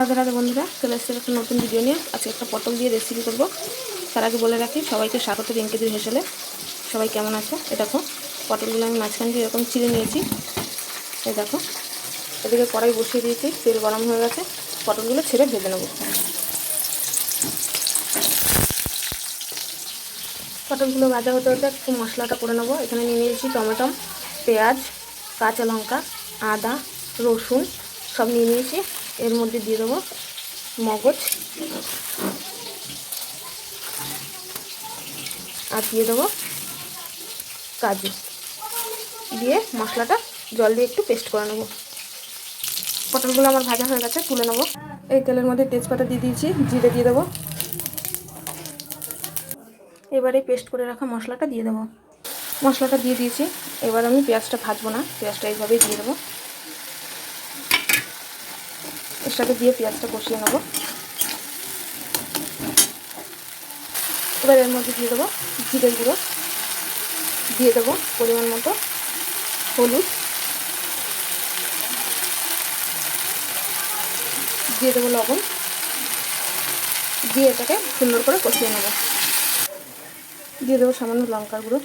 রাধে রাধে বন্ধুরা, চলে এসেছে একটা নতুন ভিডিও নিয়ে। আজকে একটা পটল দিয়ে রেসিপি করব। তার আগে বলে রাখি, সবাইকে স্বাগত রিঙ্কিদির হেসেলে। সবাই কেমন আছে? এ দেখো, পটলগুলো আমি মাঝখান দিয়ে এরকম চিড়ে নিয়েছি। এই দেখো, এদিকে কড়াই বসিয়ে দিয়েছি, তেল গরম হয়ে গেছে। পটলগুলো ছেড়ে ভেজে নেব। পটলগুলো ভাজা হতে হতে একটু মশলাটা করে নেব। এখানে নিয়ে নিয়েছি টমেটো পেঁয়াজ, কাঁচা লঙ্কা, আদা, রসুন, সব নিয়ে নিয়েছি। এর মধ্যে দিয়ে দেবো মগজ। আর দিয়ে দেবো কাজু। দিয়ে মশলাটা জল দিয়ে একটু পেস্ট করে নেব। পটলগুলো আমার ভাজা হয়ে গেছে, তুলে নেব। এই তেলের মধ্যে তেজপাতা দিয়ে দিয়েছি, জিরে দিয়ে দেবো। এবারে পেস্ট করে রাখা মশলাটা দিয়ে দেবো। মশলাটা দিয়ে দিয়েছি, এবার আমি পেঁয়াজটা ভাজবো না, পেঁয়াজটা এইভাবেই দিয়ে দেবো। এর সাথে দিয়ে পেঁয়াজটা কষিয়ে নেব। এবার এর মধ্যে দিয়ে দেবো জিরে গুঁড়ো। দিয়ে দেবো পরিমাণ মতো হলুদ। দিয়ে দেবো লবণ। দিয়ে এটাকে সুন্দর করে কষিয়ে নেব। দিয়ে দেবো সামান্য লঙ্কার গুঁড়ো।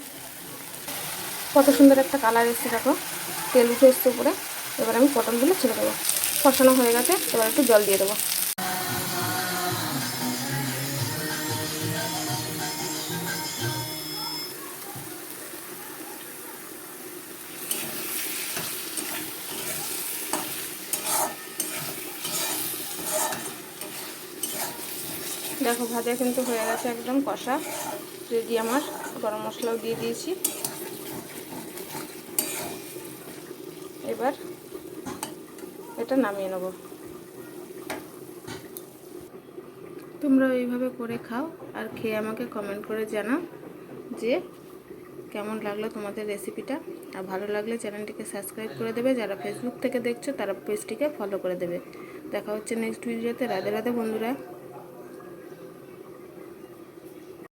কত সুন্দর একটা কালার এসছে দেখো। তেল উঠে এসছে উপরে। এবার আমি পটলগুলো ছেড়ে দেবো। কষানো হয়ে গেছে, এবার একটু জল দিয়ে দেবো। দেখো, ভাজা কিন্তু হয়ে গেছে একদম কষা। রেডি আমার, গরম মশলাও দিয়ে দিয়েছি। এবার এটা নামিয়ে নেব। তোমরা এইভাবে করে খাও আর খেয়ে আমাকে কমেন্ট করে জানাও যে কেমন লাগল তোমাদের রেসিপিটা আর ভালো লাগলে চ্যানেলটিকে সাবস্ক্রাইব করে দেবে। যারা ফেসবুক থেকে দেখছ, তারা পেজটিকে ফলো করে দেবে। দেখা হচ্ছে নেক্সট ভিডিওতে রাধে রাধে বন্ধুরা।